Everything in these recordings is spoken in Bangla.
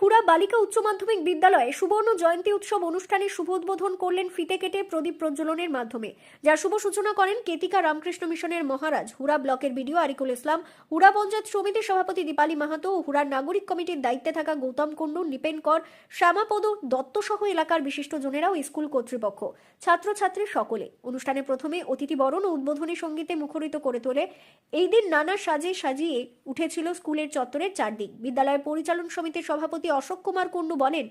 হুড়া বালিকা উচ্চ মাধ্যমিক বিদ্যালয়ে সুবর্ণ জয়ন্তী উৎসব অনুষ্ঠানের শুভ উদ্বোধন করলেন ফিতে কেটে প্রদীপ প্রজ্বলনের মাধ্যমে। যার শুভ সূচনা করেন কেতিকা রামকৃষ্ণ মিশনের মহারাজ। হুড়া ব্লকের বিডিও আরিকুল ইসলাম, হুড়া পঞ্চায়েত সমিতির সভাপতি দীপালি মাহাতো ও হুড়ার নাগরিক কমিটির দায়িত্বে থাকা গৌতম কুণ্ডু, নিপেন কর, শ্যামাপদ দত্ত সহ এলাকার বিশিষ্ট জনেরাও স্কুল কর্তৃপক্ষ। ছাত্রছাত্রী সকলে। অনুষ্ঠানে প্রথমে অতিথি বরণ ও উদ্বোধনী সঙ্গীতে মুখরিত করে তোলে। এই দিন নানা সাজে সাজিয়ে উঠেছিল স্কুলের চত্বরের চারদিক। বিদ্যালয়ের পরিচালন সমিতির সভাপতি অশোক কুমার কুণ্ডু বলেন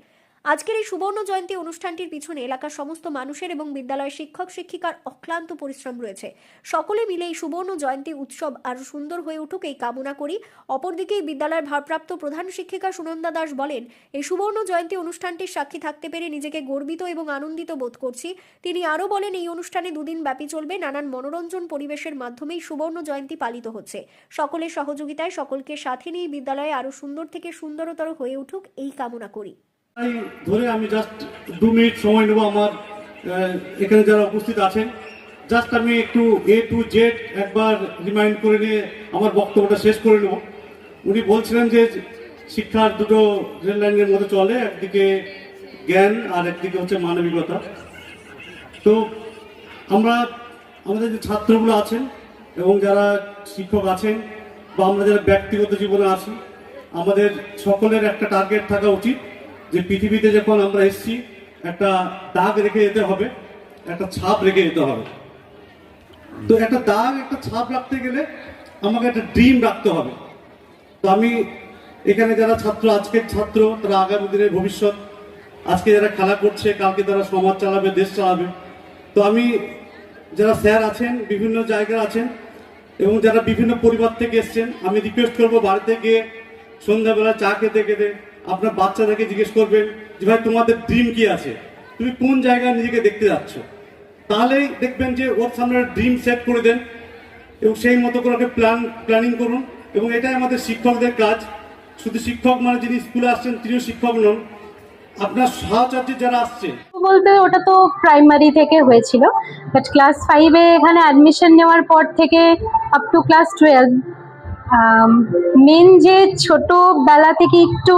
আজকের এই সুবর্ণ জয়ন্তী অনুষ্ঠানটির পিছনে এলাকার সমস্ত মানুষের এবং বিদ্যালয়ের শিক্ষক, শিক্ষিকার অক্লান্ত পরিশ্রম রয়েছে। সকলে মিলে এই সুবর্ণ জয়ন্তী উৎসব আরও সুন্দর হয়ে উঠুক এই কামনা করি। অপরদিকে বিদ্যালয়ের ভারপ্রাপ্ত প্রধান শিক্ষিকা সুনন্দা দাস বলেন, এই সুবর্ণ জয়ন্তী অনুষ্ঠানটির সাক্ষী থাকতে পেরে নিজেকে গর্বিত এবং আনন্দিত বোধ করছি। তিনি আরও বলেন, এই অনুষ্ঠানে দুদিন ব্যাপী চলবে। নানান মনোরঞ্জন পরিবেশের মাধ্যমেই সুবর্ণ জয়ন্তী পালিত হচ্ছে। সকলের সহযোগিতায় সকলকে সাথে নিয়ে বিদ্যালয়ে আরও সুন্দর থেকে সুন্দরতর হয়ে উঠুক এই কামনা করি। ধরে আমি জাস্ট দু মিনিট সময় নেব আমার এখানে যারা উপস্থিত আছেন। জাস্ট আমি একটু এ টু জেড একবার রিমাইন্ড করে নিয়ে আমার বক্তব্যটা শেষ করে নেব। উনি বলছিলেন যে শিক্ষার দুটো রেল লাইনের মধ্যে চলে, একদিকে জ্ঞান আর একদিকে হচ্ছে মানবিকতা। তো আমরা, আমাদের যে ছাত্রগুলো আছেন এবং যারা শিক্ষক আছেন বা আমরা যারা ব্যক্তিগত জীবনে আছি, আমাদের সকলের একটা টার্গেট থাকা উচিত। যে পৃথিবীতে যখন আমরা এসছি, একটা দাগ রেখে যেতে হবে, একটা ছাপ রেখে যেতে হবে। তো একটা দাগ, একটা ছাপ রাখতে গেলে আমাকে একটা ড্রিম রাখতে হবে। তো আমি এখানে যারা ছাত্র, আজকের ছাত্র, তারা আগামী দিনের ভবিষ্যৎ, আজকে যারা খেলা করছে, কালকে তারা সমাজ চালাবে, দেশ চালাবে। তো আমি যারা স্যার আছেন, বিভিন্ন জায়গায় আছেন, এবং যারা বিভিন্ন পরিবার থেকে এসছেন, আমি রিকোয়েস্ট করব বাড়িতে গিয়ে সন্ধ্যাবেলা চা খেতে খেতে আপনার বাচ্চাদেরকে জিজ্ঞেস করবেন যে, ভাই, তোমাদের ড্রিম কি আছে? তুমি কোন জায়গায় নিজেকে দেখতে যাচ্ছ? তাহলেই দেখবেন যে, ওর সামনে ড্রিম সেট করে দেন এবং সেই মতো করে ওকে প্ল্যান প্ল্যানিং করুন। এবং এটাই আমাদের শিক্ষকদের কাজ। শুধু শিক্ষক মানে যিনি স্কুলে আসছেন, তিনিও শিক্ষক নন। আপনার সহচার্য যারা আসছে বলতে ওটা তো প্রাইমারি থেকে হয়েছিল। বাট ক্লাস ফাইভে এখানে অ্যাডমিশন নেওয়ার পর থেকে আপ টু ক্লাস টুয়েলভ মেন যে ছোটবেলা থেকে একটু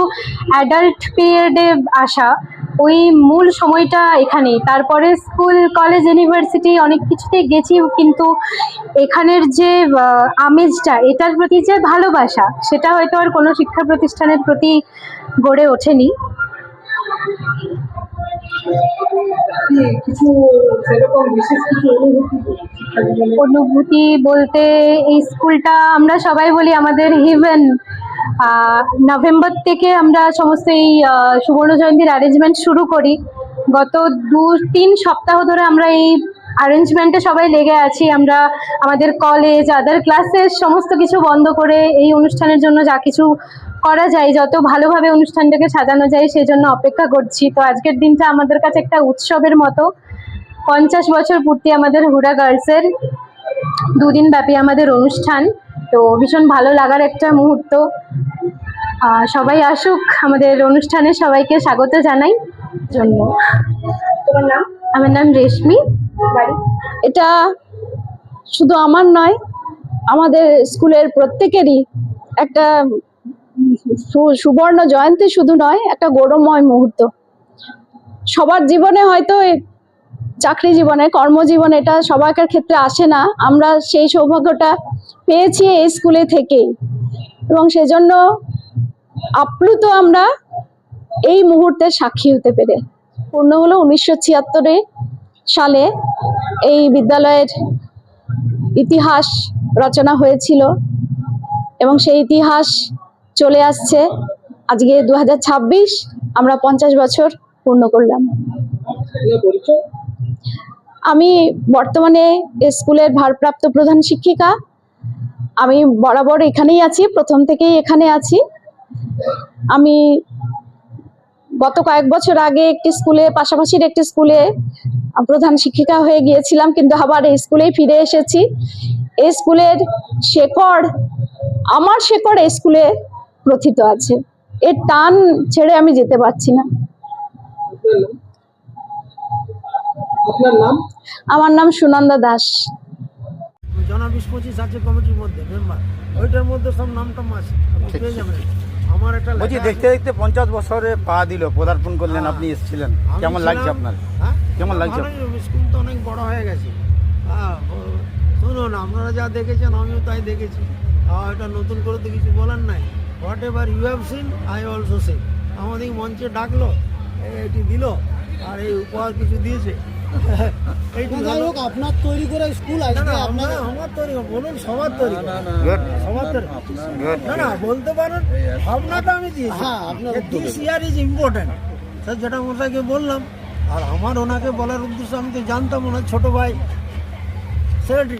অ্যাডাল্ট পিরিয়ডে আসা, ওই মূল সময়টা এখানেই। তারপরে স্কুল কলেজ ইউনিভার্সিটি অনেক কিছুতে গেছি কিন্তু এখানের যে আমেজটা, এটার প্রতি যে ভালোবাসা, সেটা হয়তো আর কোনো শিক্ষা প্রতিষ্ঠানের প্রতি গড়ে ওঠেনি। অনুভূতি অনুভূতি বলতে এই স্কুলটা আমরা সবাই বলি আমাদের হিভেন নভেম্বর থেকে আমরা সমস্ত এই সুবর্ণ জয়ন্তীর অ্যারেঞ্জমেন্ট শুরু করি। গত দু, তিন সপ্তাহ ধরে আমরা এই অ্যারেঞ্জমেন্টে সবাই লেগে আছি। আমরা আমাদের কলেজ আদার ক্লাসের সমস্ত কিছু বন্ধ করে এই অনুষ্ঠানের জন্য যা কিছু করা যায়, যত ভালোভাবে অনুষ্ঠানটাকে সাজানো যায় সেই জন্য অপেক্ষা করছি। তো আজকের দিনটা আমাদের কাছে একটা উৎসবের মতো। পঞ্চাশ বছর পূর্তি আমাদের হুডা গার্লসের দুদিন ব্যাপী আমাদের অনুষ্ঠান। তো ভীষণ ভালো লাগার একটা মুহূর্ত। সবাই আসুক, আমাদের অনুষ্ঠানে সবাইকে স্বাগত জানাই। জন্য। তোমার নাম? আমার নাম রেশমি। এটা শুধু আমার নয়, আমাদের স্কুলের প্রত্যেকেরই একটা সুবর্ণ জয়ন্তী শুধু নয়, একটা গৌরবময় মুহূর্ত। সবার জীবনে হয়তো চাকরি জীবনে, কর্মজীবনে এটা সবার ক্ষেত্রে আসে না। আমরা সেই সৌভাগ্যটা পেয়েছি এই স্কুলে থেকেই। এবং সেজন্য আপ্লুত আমরা এই মুহূর্তের সাক্ষী হতে পেরে। পূর্ণ হলো উনিশশো সালে এই বিদ্যালয়ের ইতিহাস রচনা হয়েছিল। এবং সেই ইতিহাস চলে আসছে। আজকে দু হাজার ছাব্বিশ আমরা পঞ্চাশ বছর পূর্ণ করলাম। আমি বর্তমানে স্কুলের ভারপ্রাপ্ত প্রধান শিক্ষিকা। আমি বরাবর এখানেই আছি, প্রথম থেকেই এখানে আছি। আমি গত কয়েক বছর আগে একটি স্কুলে, পাশাপাশির একটি স্কুলে প্রধান শিক্ষিকা হয়ে গিয়েছিলাম, কিন্তু আবার এই স্কুলেই ফিরে এসেছি। এই স্কুলের শেকড়, আমার শেকড় এই স্কুলে প্রথিত আছে। এর টান ছেড়ে আমি যেতে পারছি না। আমার নাম সুনন্দা দাস। জনা বিশ পঁচিশ আছে কমিটির মধ্যে মেম্বার ওইটার মধ্যে সব নাম টাম আছে। আপনি পেয়ে যাবেন। আমার একটা বলছি দেখতে দেখতে পঞ্চাশ বছরে পা দিল পদার্পণ করলেন আপনি এসেছিলেন। কেমন লাগছে আপনার? হ্যাঁ? কেমন লাগছে? স্কুল তো অনেক বড় হয়ে গেছে। হ্যাঁ, ও- শুনুন আপনারা যা দেখেছেন আমিও তাই দেখেছি। এটা নতুন করে তো কিছু বলার নাই। Whatever you have seen I also seen আমাদের মঞ্চে ডাকলো এটি দিল আর এই উপহার কিছু দিয়েছে। এইটি যাই হোক আপনার তৈরি করা স্কুল আপনার আমার তৈরি বলুন সবার তৈরি Good. সবার তৈরি না না বলতে পারেন ভাবনাটা আমি দিয়েছি। হ্যাঁ, আপনার this year is important sir যেটা মশাইকে বললাম আর আমার ওনাকে বলার উদ্দেশ্য আমি তো জানতাম ওনার ছোট ভাই সেক্রেটারি।